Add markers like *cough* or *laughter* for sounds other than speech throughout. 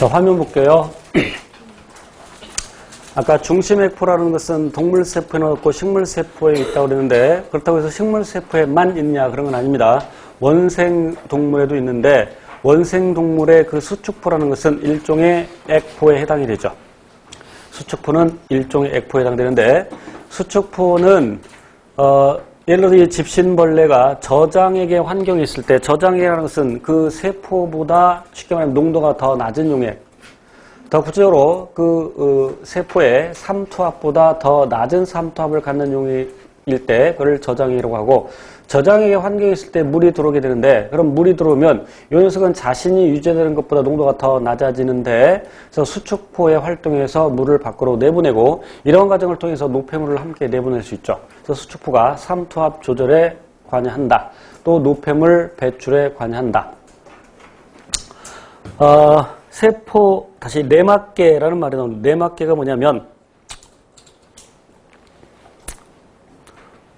자, 화면 볼게요. *clears throat* 아까 중심세포라는 것은 동물세포에는 없고 식물세포에 있다고 그랬는데 그렇다고 해서 식물세포에만 있냐 그런 건 아닙니다. 원생동물에도 있는데 원생동물의 그 수축포라는 것은 일종의 액포에 해당이 되죠. 수축포는 일종의 액포에 해당되는데 수축포는 어, 예를 들어 이 집신벌레가 저장액의 환경에 있을 때 저장액이라는 것은 그 세포보다 쉽게 말하면 농도가 더 낮은 용액 더 구체적으로 그 어, 세포의 삼투압보다 더 낮은 삼투압을 갖는 용액일 때 그걸 저장액이라고 하고 저장액의 환경에 있을 때 물이 들어오게 되는데 그럼 물이 들어오면 이 녀석은 자신이 유지되는 것보다 농도가 더 낮아지는데 그래서 수축포의 활동에서 물을 밖으로 내보내고 이런 과정을 통해서 노폐물을 함께 내보낼 수 있죠. 그래서 수축포가 삼투압 조절에 관여한다. 또 노폐물 배출에 관여한다. 어, 세포 다시 내막계라는 말이 나오는데 내막계가 뭐냐면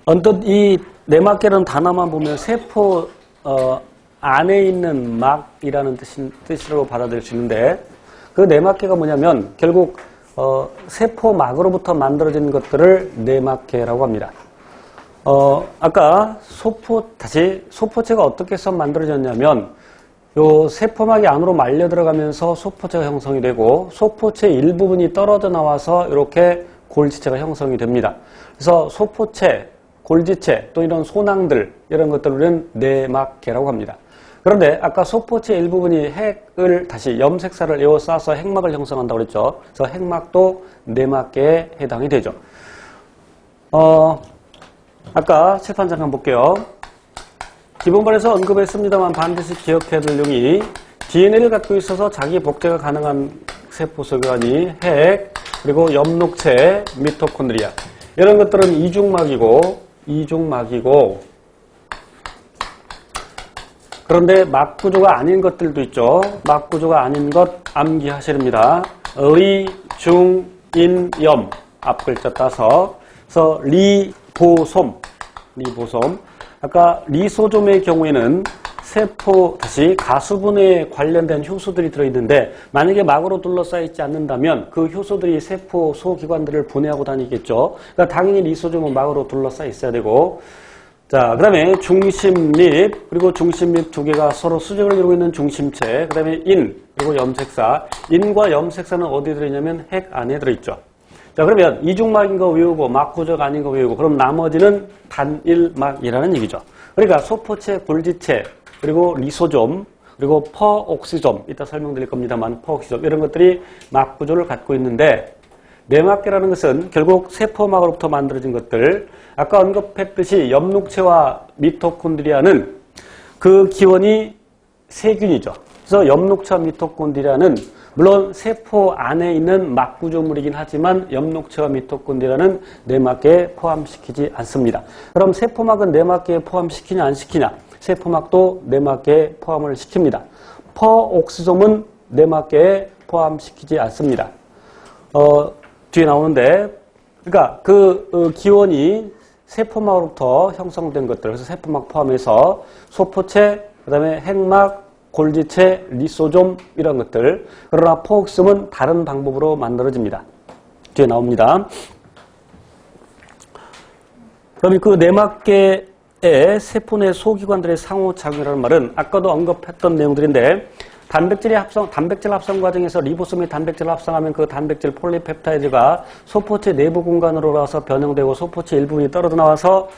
언뜻 이 내막계라는 단어만 보면 세포 어, 안에 있는 막이라는 뜻인, 뜻으로 받아들일 수 있는데 그 내막계가 뭐냐면 결국 어, 세포막으로부터 만들어진 것들을 내막계라고 합니다. 어, 아까 소포 다시 소포체가 어떻게 해서 만들어졌냐면 요 세포막이 안으로 말려 들어가면서 소포체가 형성이 되고 소포체 일부분이 떨어져 나와서 이렇게 골지체가 형성이 됩니다. 그래서 소포체, 골지체 또 이런 소낭들 이런 것들은 내막계라고 합니다. 그런데 아까 소포체 일부분이 핵을 다시 염색사를 에워싸서 핵막을 형성한다고 그랬죠. 그래서 핵막도 내막계에 해당이 되죠. 어, 아까 칠판 잠깐 볼게요. 기본반에서 언급했습니다만 반드시 기억해야 될 내용이 DNA를 갖고 있어서 자기 복제가 가능한 세포 소관이 핵, 그리고 엽록체, 미토콘드리아. 이런 것들은 이중막이고, 이중막이고, 그런데 막 구조가 아닌 것들도 있죠. 막 구조가 아닌 것 암기하시렵니다. 리, 중, 인, 염. 앞 글자 따서. 그래서 리보솜. 리보솜. 아까 리소좀의 경우에는 세포 다시 가수분에 관련된 효소들이 들어있는데 만약에 막으로 둘러싸여 있지 않는다면 그 효소들이 세포 소기관들을 분해하고 다니겠죠. 그러니까 당연히 리소좀은 막으로 둘러싸여 있어야 되고 자, 그 다음에 중심립, 그리고 중심립 두 개가 서로 수직을 이루고 있는 중심체, 그 다음에 인, 그리고 염색사. 인과 염색사는 어디 들어있냐면 핵 안에 들어있죠. 자, 그러면 이중막인 거 외우고 막구조가 아닌 거 외우고 그럼 나머지는 단일막이라는 얘기죠. 그러니까 소포체, 골지체, 그리고 리소좀, 그리고 퍼옥시좀, 이따 설명드릴 겁니다만 퍼옥시좀 이런 것들이 막 구조를 갖고 있는데 내막계라는 것은 결국 세포막으로부터 만들어진 것들 아까 언급했듯이 엽록체와 미토콘드리아는 그 기원이 세균이죠. 그래서 엽록체와 미토콘드리아는 물론 세포 안에 있는 막구조물이긴 하지만 엽록체와 미토콘드리아는 내막계에 포함시키지 않습니다. 그럼 세포막은 내막계에 포함시키냐 안 시키냐? 세포막도 내막계에 포함을 시킵니다. 퍼옥시솜은 내막계에 포함시키지 않습니다. 어, 뒤에 나오는데, 그러니까 그 어, 기원이 세포막으로부터 형성된 것들, 그래서 세포막 포함해서 소포체, 그 다음에 핵막, 골지체, 리소좀 이런 것들. 그러나 포옥심은 다른 방법으로 만들어집니다. 뒤에 나옵니다. 그럼 그 내막계 의 세포 내 소기관들의 상호작용이라는 말은 아까도 언급했던 내용들인데 단백질의 합성, 단백질 합성 과정에서 리보솜이 단백질을 합성하면 그 단백질 폴리펩타이드가 소포체 내부 공간으로 와서 변형되고 소포체 일부분이 떨어져 나와서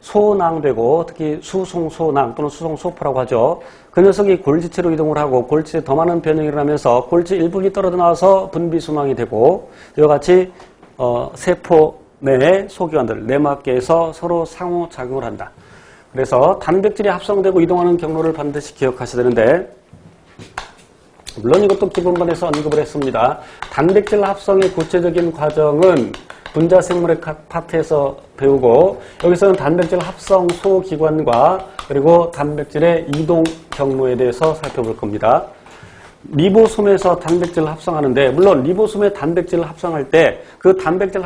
소낭되고 특히 수송소낭 또는 수송소포라고 하죠. 그 녀석이 골지체로 이동을 하고 골지체 더 많은 변형이 일어나면서 골지 일부분이 떨어져 나와서 분비수망이 되고 이와 같이 어, 세포 내의 소기관들 내막계에서 서로 상호작용을 한다. 그래서 단백질이 합성되고 이동하는 경로를 반드시 기억하셔야 되는데 물론 이것도 기본반에서 언급을 했습니다. 단백질 합성의 구체적인 과정은 분자 생물의 각 파트에서 배우고 여기서는 단백질 합성 소기관과 그리고 단백질의 이동 경로에 대해서 살펴볼 겁니다. 리보솜에서 단백질을 합성하는데 물론 리보솜에 단백질을 합성할 때 그 단백질